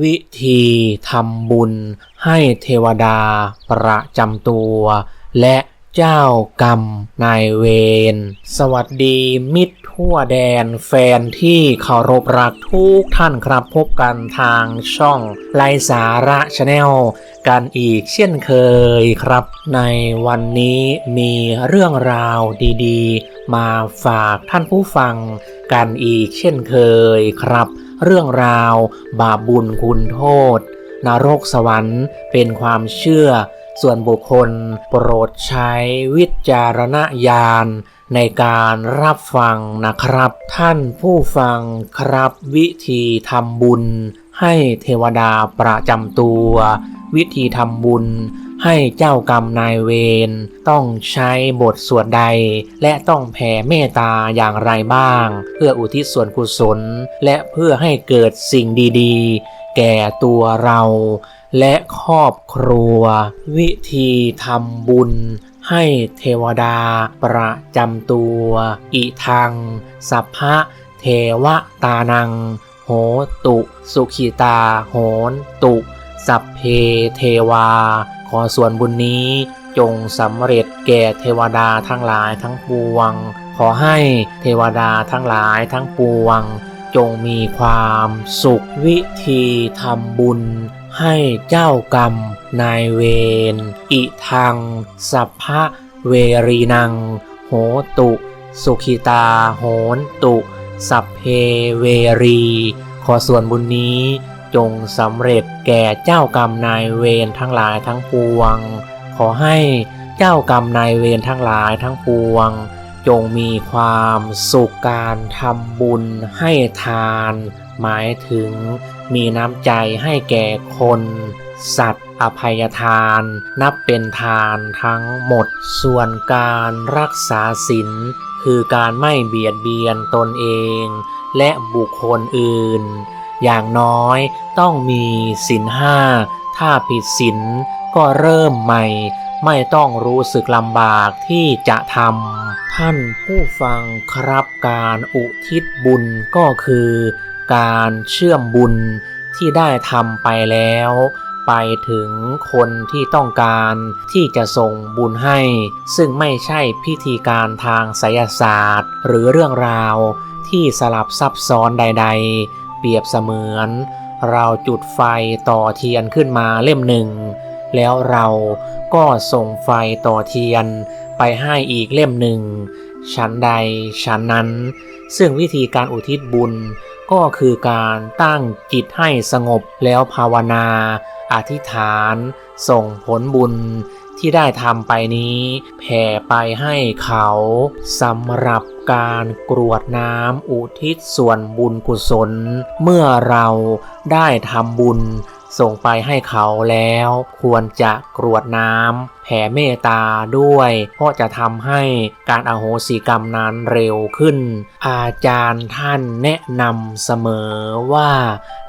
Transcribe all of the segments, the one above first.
วิธีทำบุญให้เทวดาประจำตัว และเจ้ากรรมนายเวร สวัสดีมิตรทั่วแดนแฟนที่เคารพรักทุกท่านครับพบกันทางช่องไลสาระชาแนลกันอีกเช่นเคยครับ ในวันนี้มีเรื่องราวดีๆ มาฝากท่านผู้ฟังกันอีกเช่นเคยครับ เรื่องราว บาปบุญคุณโทษ นรกสวรรค์ เป็นความเชื่อ ส่วนบุคคลโปรดใช้วิจารณญาณในการรับฟังนะครับ ท่านผู้ฟังครับวิธีทำบุญ ให้เทวดาประจำตัว วิธีทำบุญ ให้เจ้ากรรมนายเวรต้องใช้บทสวดใด และต้องแผ่เมตตาอย่างไรบ้าง เพื่ออุทิศส่วนกุศล และเพื่อให้เกิดสิ่งดีๆ แก่ตัวเรา และครอบครัว วิธีทำบุญให้เทวดาประจำตัว อิทัง สัพพะเทวตานัง โหตุ สุขิตา โหนตุ สัพเพเทวา อส่วนบุญนี้จงสำเร็จแก่เทวดาทั้งหลายทั้งปวง ขอให้เทวดาทั้งหลายทั้งปวง จงมีความสุขวิธีทำบุญ ให้เจ้ากรรมนายเวรอิทัง สัพพะเวรีนัง โหตุ สุขิตาโหนตุ สัพเพเวรี ขอส่วนบุญนี้ จงสำเร็จแก่เจ้ากรรมนายเวรทั้งหลายทั้งปวง ขอให้เจ้ากรรมนายเวรทั้งหลายทั้งปวง จงมีความสุขการทำบุญให้ทาน หมายถึงมีน้ำใจให้แก่คน สัตว์อภัยทาน นับเป็นทานทั้งหมด ส่วนการรักษาศีลคือการไม่เบียดเบียนตนเอง และบุคคลอื่น อย่างน้อยต้องมีศีลห้า ถ้าผิดศีลก็เริ่มใหม่ ไม่ต้องรู้สึกลำบากที่จะทำท่านผู้ฟังครับการอุทิศบุญก็คือ การเชื่อมบุญที่ได้ทำไปแล้ว ไปถึงคนที่ต้องการที่จะส่งบุญให้ ซึ่งไม่ใช่พิธีการทางไสยศาสตร์ หรือเรื่องราวที่สลับซับซ้อนใด ๆ เปรียบเสมือน เราจุดไฟต่อเทียนขึ้นมาเล่มหนึ่ง แล้วเราก็ส่งไฟต่อเทียนไปให้อีกเล่มหนึ่งชั้นใดชั้นนั้น ซึ่งวิธีการอุทิศบุญก็คือการตั้งจิตให้สงบแล้วภาวนา อธิษฐาน ส่งผลบุญ ที่ได้ทำไปนี้แผ่ไปให้เขาสำหรับการกรวดน้ำอุทิศส่วนบุญกุศล เมื่อเราได้ทำบุญส่งไปให้เขาแล้ว ควรจะกรวดน้ำแผ่เมตตาด้วย เพราะจะทำให้การอโหสิกรรมนั้นเร็วขึ้น อาจารย์ท่านแนะนำเสมอว่า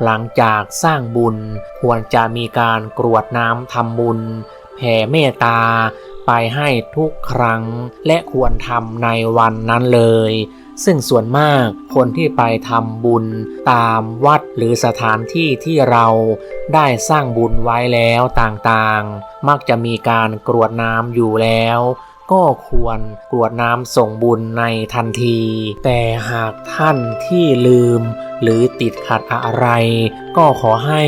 หลังจากสร้างบุญควรจะมีการกรวดน้ำทำบุญ แผ่เมตตาไปให้ทุกครั้ง และควรทำในวันนั้นเลย ซึ่งส่วนมากคนที่ไปทำบุญตามวัดหรือสถานที่ที่เราได้สร้างบุญไว้แล้วต่างๆ มักจะมีการกรวดน้ำอยู่แล้วก็ควรกรวดน้ำส่งบุญในทันที แต่หากท่านที่ลืม หรือติดขัดอะไร ก็ขอให้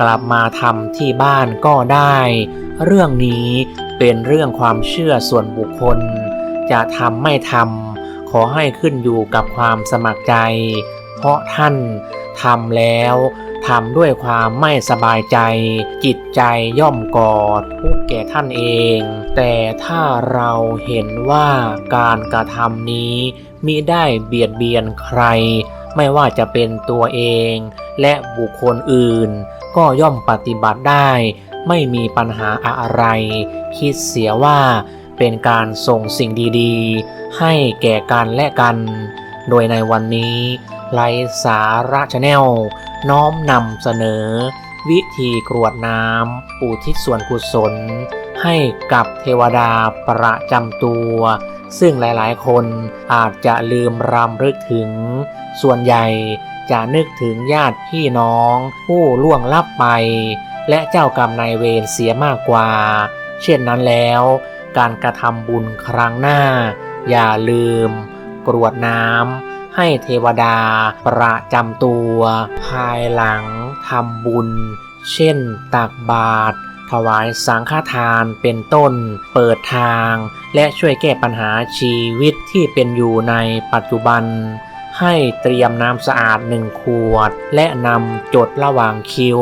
กลับมาทำที่บ้านก็ได้ เรื่องนี้เป็นเรื่องความเชื่อส่วนบุคคล จะทำไม่ทำขอให้ขึ้นอยู่กับความสมัครใจ เพราะท่านทำแล้วทำด้วยความไม่สบายใจ จิตใจย่อมกอดทุกแก่ท่านเอง แต่ถ้าเราเห็นว่าการกระทำนี้มิได้เบียดเบียนใคร ไม่ว่าจะเป็นตัวเอง และบุคคลอื่น ก็ย่อมปฏิบัติได้ ไม่มีปัญหาอะไร คิดเสียว่าเป็นการส่งสิ่งดีๆ ให้แก่กันและกัน โดยในวันนี้ไลสาระชาแนลน้อมนำเสนอ วิธีกรวดน้ำอุทิศส่วนกุศล ให้กับเทวดาประจำตัว ซึ่งหลายๆ คนอาจจะลืมรำลึกถึง ส่วนใหญ่จะนึกถึงญาติพี่น้อง ผู้ล่วงลับไป และเจ้ากรรมนายเวรเสียมากกว่า เช่นนั้นแล้ว การกระทำบุญครั้งหน้า อย่าลืม กรวดน้ำให้เทวดาประจำตัว ภายหลังทำบุญ เช่นตักบาตรถวายสังฆทานเป็นต้น เปิดทาง และช่วยแก้ปัญหาชีวิตที่เป็นอยู่ในปัจจุบัน ให้เตรียมน้ำสะอาดหนึ่งขวด และนำจดระหว่างคิ้ว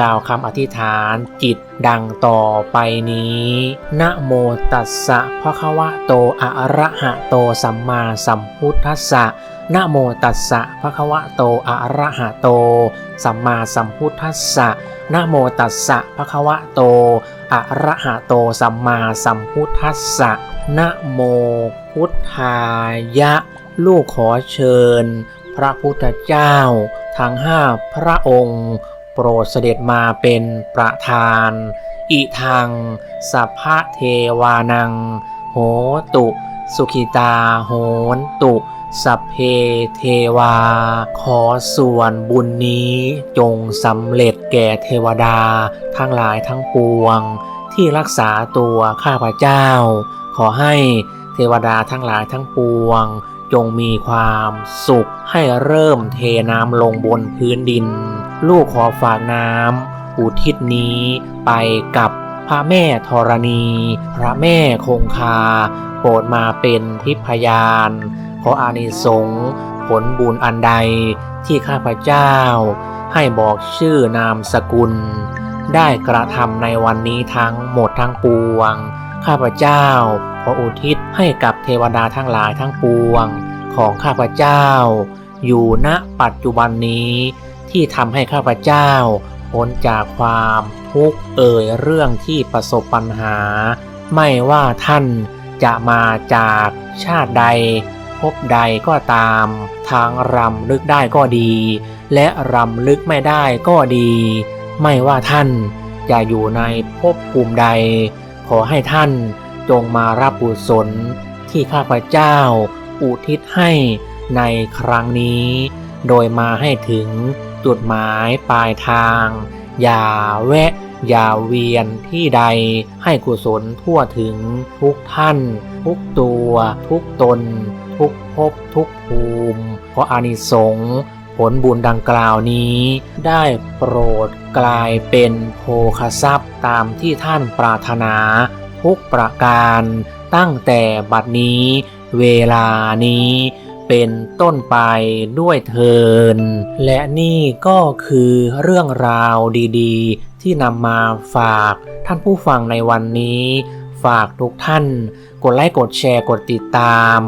กล่าวคำอธิษฐานจิตดังต่อไปนี้ นะโมตัสสะภะคะวะโต อะระหะโต สัมมาสัมพุทธัสสะนะโมตัสสะภะคะวะโต อะระหะโต สัมมาสัมพุทธัสสะนะโมตัสสะภะคะวะโต อะระหะโต สัมมาสัมพุทธัสสะนะโมพุทธายะ ลูกขอเชิญ พระพุทธเจ้า ทั้งห้าพระองค์ โปรดเสด็จมาเป็นประธาน อิทัง สัพพะเทวานัง โหตุ สุขิตาโหนตุ สัพเพเทวา ขอส่วนบุญนี้จงสำเร็จแก่เทวดา ทั้งหลายทั้งปวง ที่รักษาตัวข้าพเจ้า ขอให้เทวดาทั้งหลายทั้งปวงจงมีความสุขให้เริ่มเทน้ำลงบนพื้นดิน ลูกขอฝากน้ำอุทิศนี้ไปกับพระแม่ธรณี พระแม่คงคา โปรดมาเป็นทิพยาน ขออานิสงส์ผลบุญอันใดที่ข้าพเจ้า ให้บอกชื่อนามสกุล ได้กระทำในวันนี้ทั้งหมดทั้งปวง ข้าพเจ้า ขออุทิศให้กับเทวดาทั้งหลายทั้งปวง ของข้าพเจ้า อยู่ณปัจจุบันนี้ ที่ทำให้ข้าพเจ้าพ้นจากความทุกข์เอ่ยเรื่องที่ประสบปัญหา ไม่ว่าท่านจะมาจากชาติใดพบใดก็ตาม ทางรำลึกได้ก็ดี และรำลึกไม่ได้ก็ดี ไม่ว่าท่านจะอยู่ในภพภูมิใด ขอให้ท่านจงมารับบุญสนที่ข้าพเจ้าอุทิศให้ในครั้งนี้ โดยมาให้ถึง จุดหมายปลายทาง อย่าแวะ อย่าเวียนที่ใดให้กุศลทั่วถึงทุกท่าน ทุกตัว ทุกตน ทุกภพทุกภูมิ เพราะอานิสงส์ผลบุญดังกล่าวนี้ ได้โปรดกลายเป็นโภคทรัพย์ตามที่ท่านปรารถนา ทุกประการ ตั้งแต่บัดนี้ เวลานี้ เป็นต้นไปด้วยเทิน และนี่ก็คือเรื่องราวดีๆ ที่นำมาฝากท่านผู้ฟังในวันนี้ ฝากทุกท่าน กดไลค์กดแชร์กดติดตาม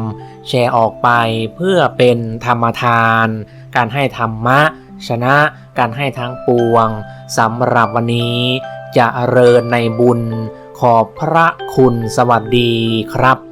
แชร์ออกไปเพื่อเป็นธรรมทาน การให้ธรรมะ ชนะการให้ทั้งปวงสำหรับวันนี้จะเริญในบุญ ขอบพระคุณสวัสดีครับ